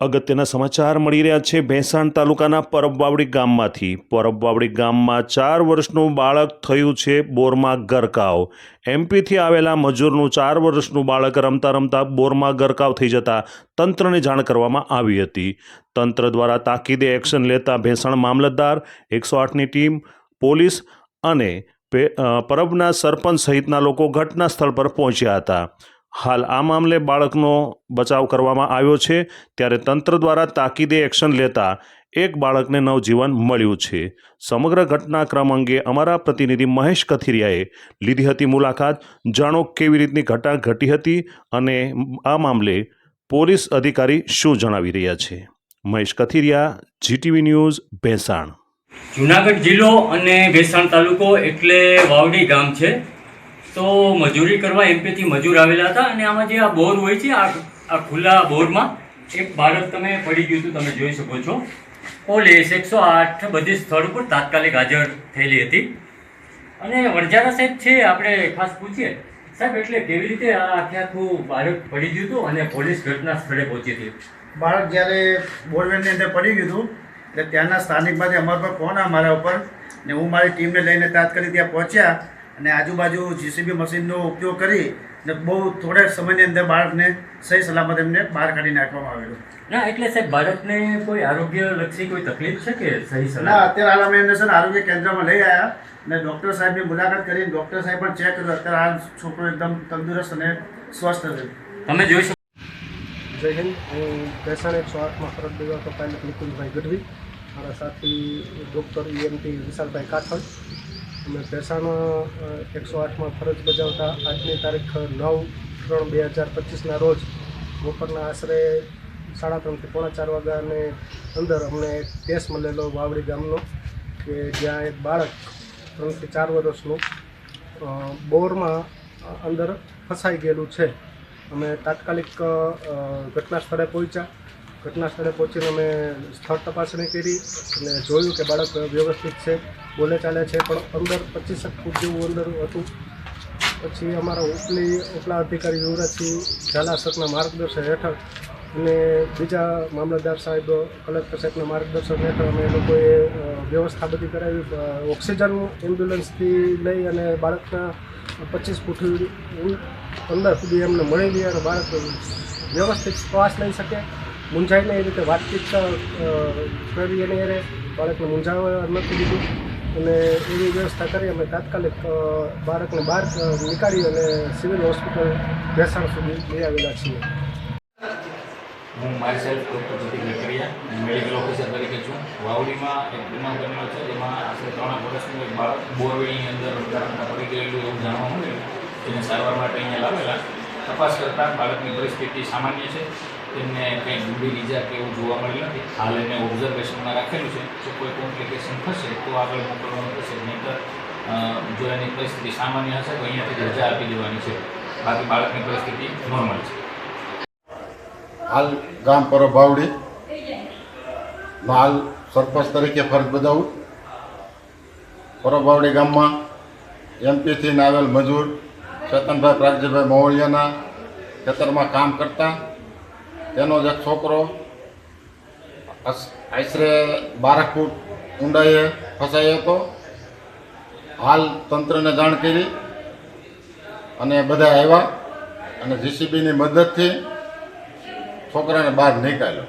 અગત્યના સમાચાર મળી રહ્યા છે. ભેંસાણ તાલુકાના પરબવાવડી ગામમાંથી. પરબવાવડી ગામમાં ચાર વર્ષનું બાળક થયું છે બોરમાં ગરકાવ. એમપીથી આવેલા મજૂરનું ચાર વર્ષનું બાળક રમતા રમતા બોરમાં ગરકાવ થઈ જતા તંત્રને જાણ કરવામાં આવી હતી. તંત્ર દ્વારા તાકીદે એક્શન લેતા ભેંસાણ મામલતદાર, એકસો આઠની ટીમ, પોલીસ અને પરબના સરપંચ સહિતના લોકો ઘટના સ્થળ પર પહોંચ્યા હતા. હાલ આ મામલે બાળકનો બચાવ કરવામાં આવ્યો છે. ત્યારે તંત્ર દ્વારા તાકીદે એક્શન લેતા એક બાળકને નવજીવન મળ્યું છે. સમગ્ર ઘટનાક્રમ અંગે અમારા પ્રતિનિધિ મહેશ કથિરિયાએ લીધી હતી મુલાકાત. જાણો કેવી રીતની ઘટના ઘટી હતી અને આ મામલે પોલીસ અધિકારી શું જણાવી રહ્યા છે. Mahesh Kathiriya, GTV news, Bhesan. Junagadh જિલ્લો અને ભેસાણ તાલુકો એટલે વાવડી ગામ છે. તો મજૂરી કરવા એમપીથી મજૂર આવેલા હતા અને આમાં જે આ બોર હોય છે, આ આ ખુલ્લા બોરમાં, એક બાળક તમે પડી ગયું હતું, તમે જોઈ શકો છો. પોલીસ એકસો આઠ બધી સ્થળ ઉપર તાત્કાલિક હાજર થયેલી હતી. અને વણજારા સાહેબ છે, આપણે ખાસ પૂછીએ. સાહેબ, એટલે કેવી રીતે આ આખે આખું બાળક પડી ગયું હતું અને પોલીસ ઘટના સ્થળે પહોંચી હતી? બાળક જ્યારે બોરવેલની અંદર પડી ગયું હતું, એટલે ત્યાંના સ્થાનિકમાંથી અમારા પર ફોન આવ્યા મારા ઉપર, ને હું મારી ટીમને લઈને તાત્કાલિક ત્યાં પહોંચ્યા. અને આજુબાજુ જીસીબી મશીનનો ઉપયોગ કરી ને બહુ થોડા સમયની અંદર બાળકને સહી સલામત એમને બહાર કાઢી નાખવામાં આવેલું. ના એટલે સાહેબ બાળકને કોઈ આરોગ્ય લક્ષી કોઈ તકલીફ છે કે સહી ના સલાહ અત્યારે હાલ અમે એમને છે ને આરોગ્ય કેન્દ્રમાં લઈ આવ્યા અને ડૉક્ટર સાહેબની મુલાકાત કરી ડૉક્ટર સાહેબ પણ ચેક કર્યું. અત્યારે હાલ છોકરો એકદમ તંદુરસ્ત અને સ્વસ્થ છે. તમે જોઈ શકો જય હિન્દ. હું ભેસાણ એકસો આઠમાં ફરજ બજાવતો પાયલટ નિકુંજભાઈ ગઢવી. મારા સાથી ડૉક્ટર ઈએમટી વિશાલભાઈ કાથડ અમે ભેસાણ એકસો આઠમાં ફરજ બજાવતા આજની તારીખ નવ ત્રણ બે હજાર પચીસના રોજ બપોરના આશરે સાડા ત્રણથી પોણા ચાર વાગ્યાની અંદર અમને એક કેસ મળેલો વાવડી ગામનો કે જ્યાં એક બાળક ત્રણથી ચાર વર્ષનું બોરમાં અંદર ફસાઈ ગયેલું છે. અમે તાત્કાલિક ઘટના સ્થળે પહોંચ્યા. ઘટના સ્થળે પહોંચીને અમે સ્થળ તપાસણી કરી અને જોયું કે બાળક વ્યવસ્થિત છે, બોલે ચાલે છે, પણ અંદર પચીસક ફૂટ જેવું અંદર હતું. પછી અમારા ઉપલી ઉપલા અધિકારી યુવરાજસિંહ ઝાલાસરના માર્ગદર્શન હેઠળ અને બીજા મામલતદાર સાહેબ, કલેક્ટર સાહેબના માર્ગદર્શન હેઠળ અમે લોકોએ વ્યવસ્થા બધી કરાવી. ઓક્સિજન એમ્બ્યુલન્સથી લઈ અને બાળકના પચીસ ફૂટ અંદર સુધી એમને મળેલી અને બાળક વ્યવસ્થિત શ્વાસ લઈ શકે. મૂંઝાય નહીં એ રીતે વાતચીત કરી અને એને બાળકને મૂંઝાવવા નથી દીધું. અને એવી વ્યવસ્થા કરી અમે તાત્કાલિક બાળકને બહાર નીકાળી અને સિવિલ હોસ્પિટલ ભેસાણ સુધી લઈ આવેલા છીએ. હું મારી self doctor Pratik Vekariya medical officer તરીકે છું. વાવડીમાં એક બનાવ બન્યો છે, જેમાં આશરે ત્રણ વર્ષનું એક બાળક બોરવેલની અંદર પડી ગયેલું એવું જાણવા મળ્યું. તેને સારવાર માટે અહીંયા લાવેલા. તપાસ કરતાં બાળકની પરિસ્થિતિ સામાન્ય છે. તેમને કંઈ ગંભીર ઈજા કે એવું જોવા મળ્યું નથી. હાલ એને ઓબ્ઝર્વેશનમાં રાખેલું છે. જો કોઈ કોમ્પ્લિકેશન થશે, તો આગળ મોકલવાનું થશે. નહીંતર જો એની પરિસ્થિતિ સામાન્ય હશે, તો અહીંયાથી રજા આપી દેવાની છે. બાકી બાળકની પરિસ્થિતિ નોર્મલ છે. હાલ ગામ પર ભાવડી હાલ સરપંચ તરીકે ફરજ બજાવું. પરભાવડી ગામમાં એમપીથી આવેલ મજૂર, ચેતનભાઈ, પ્રાગજીભાઈ મોવળિયાના ખેતરમાં કામ કરતા તેનો જ છોકરો આશરે બારક ફૂટ ઊંડાઈએ ફસાયો હતો. હાલ તંત્રને જાણ કરી અને બધા આવ્યા અને જીસીબીની મદદથી છોકરાને બહાર નીકાળ્યો.